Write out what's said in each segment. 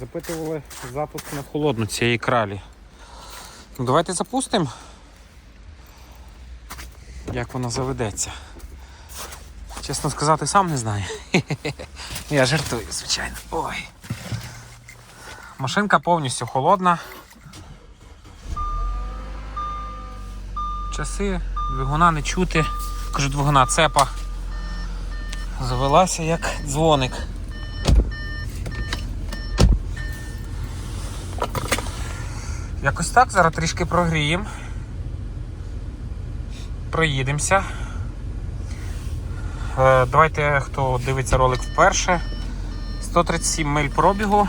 Запитували запуск на холодну цієї кралі. Ну, давайте запустимо. Як вона заведеться. Чесно сказати, сам не знаю. Я жартую, звичайно. Ой. Машинка повністю холодна. Часи, двигуна не чути. Кажу, двигуна цепа. Завелася як дзвоник. Якось так, зараз трішки прогріємо. Проїдемося. Е, Давайте, хто дивиться ролик вперше. 137 миль пробігу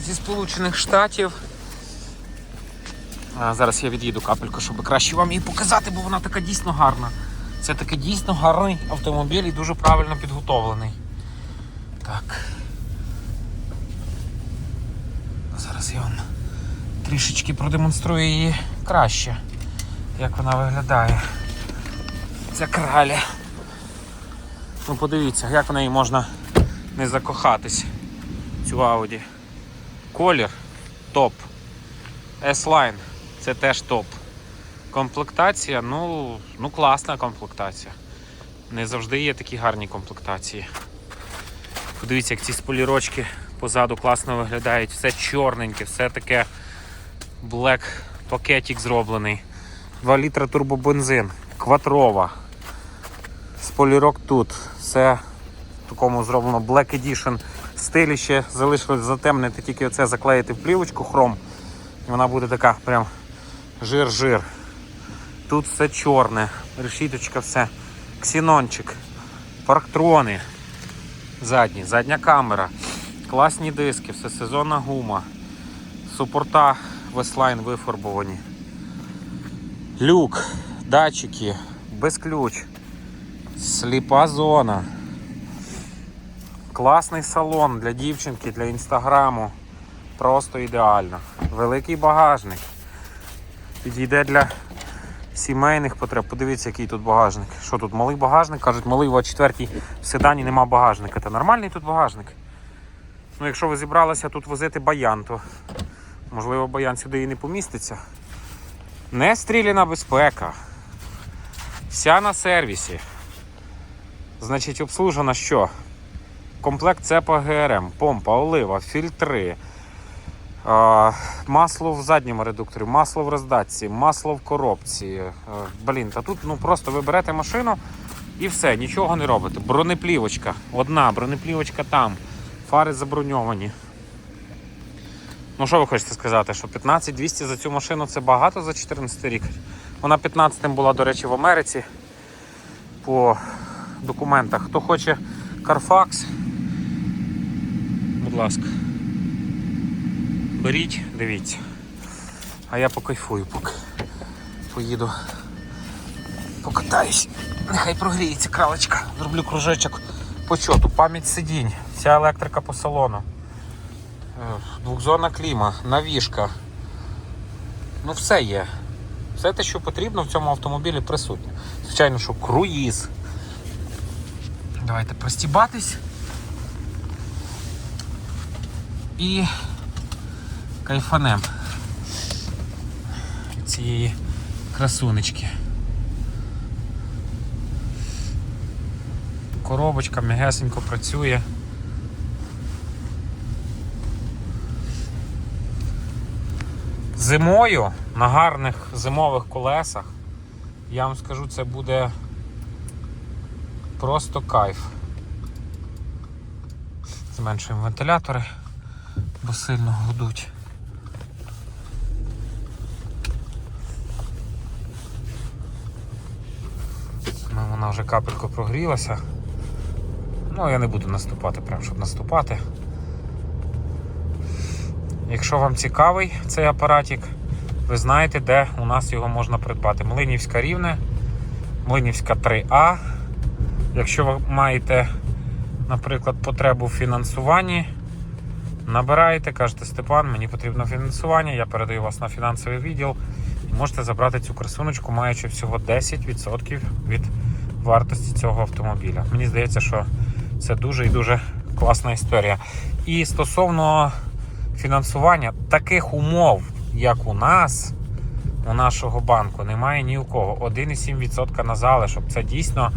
зі Сполучених Штатів. Зараз я від'їду капельку, щоб краще вам її показати, бо вона така дійсно гарна. Це такий дійсно гарний автомобіль і дуже правильно підготовлений. Так. Зараз я вам трішечки продемонструю її краще, як вона виглядає. Ця краля. Ну подивіться, як в неї можна не закохатись. Цю Audi. Колір топ. S-Line це теж топ. Комплектація, ну, ну класна комплектація. Не завжди є такі гарні комплектації. Подивіться, як ці сполірочки позаду класно виглядають. Все чорненьке, все таке Black пакетик зроблений. 2 літра турбобензин, кватрова. Сполірок тут. Все в такому зроблено Black Edition стилі ще залишилось затемнити, тільки оце заклеїти в плівочку хром. І вона буде така прям жир-жир. Тут все чорне, решіточка, все. Ксінончик, парктрони задні, задня камера, класні диски, все сезонна гума, супорта веслайн вифарбовані. Люк, датчики, без ключ, сліпа зона. Класний салон для дівчинки, для інстаграму. Просто ідеально. Великий багажник. Підійде для сімейних потреб. Подивіться, який тут багажник. Що тут малий багажник? Кажуть, малий в 4 в седані нема багажника. Та нормальний тут багажник. Ну, якщо ви зібралися тут возити баян, то можливо баян сюди і не поміститься. Не стріляна безпека. Вся на сервісі. Значить, обслужена що? Комплект цепа ГРМ, помпа, олива, фільтри, масло в задньому редукторі, масло в роздатці, масло в коробці. Е, Блін, та тут ну, просто ви берете машину і все, нічого не робите. Бронеплівочка, одна, бронеплівочка там, фари заброньовані. Ну, що ви хочете сказати, що 15200 за цю машину це багато за 14 рік. Вона 15-м була, до речі, в Америці по документах. Хто хоче Carfax, будь ласка. Беріть, дивіться. А я покайфую поки. Поїду. Покатаюсь. Нехай прогріється кралечка. Зроблю кружечок почоту. Пам'ять сидінь. Вся електрика по салону. Двохзонна кліма, навіжка. Ну все є. Все те, що потрібно в цьому автомобілі присутнє. Звичайно, що круїз. Давайте пристібатись. І кайфанем цієї красунечки. Коробочка м'ягесенько працює. Зимою на гарних зимових колесах, я вам скажу, це буде просто кайф. Зменшуємо вентилятори, бо сильно гудуть. Ну, вона вже капелько прогрілася. Ну, я не буду наступати, прям щоб наступати. Якщо вам цікавий цей апаратик, ви знаєте, де у нас його можна придбати. Млинівська рівне, Млинівська 3А. Якщо ви маєте, наприклад, потребу в фінансуванні, набираєте, кажете, Степан, мені потрібно фінансування, я передаю вас на фінансовий відділ і можете забрати цю красуночку, маючи всього 10% від вартості цього автомобіля. Мені здається, що це дуже і дуже класна історія. І стосовно фінансування, таких умов, як у нас, у нашого банку, немає ні у кого. 1,7% на залишок. Це дійсно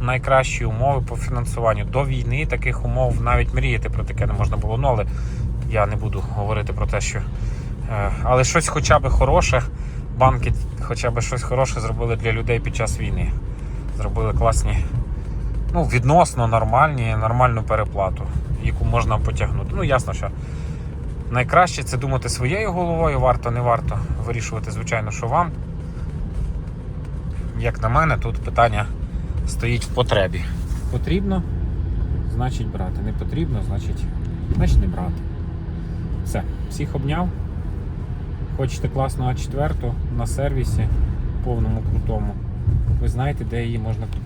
найкращі умови по фінансуванню. До війни таких умов навіть мріяти про таке не можна було. Ну, але я не буду говорити про те, що. е, Але щось хоча б хороше, банки хоча б щось хороше зробили для людей під час війни. Зробили класні, ну, відносно нормальні, нормальну переплату, яку можна потягнути. Ну, ясно, що найкраще це думати своєю головою, варто, не варто вирішувати, звичайно, що вам. Як на мене, тут питання стоїть в потребі. Потрібно, значить брати. Не потрібно, значить, значить не брати. Все, всіх обняв. Хочете класного А4 на сервісі повному крутому. Ви знаєте, де її можна купити.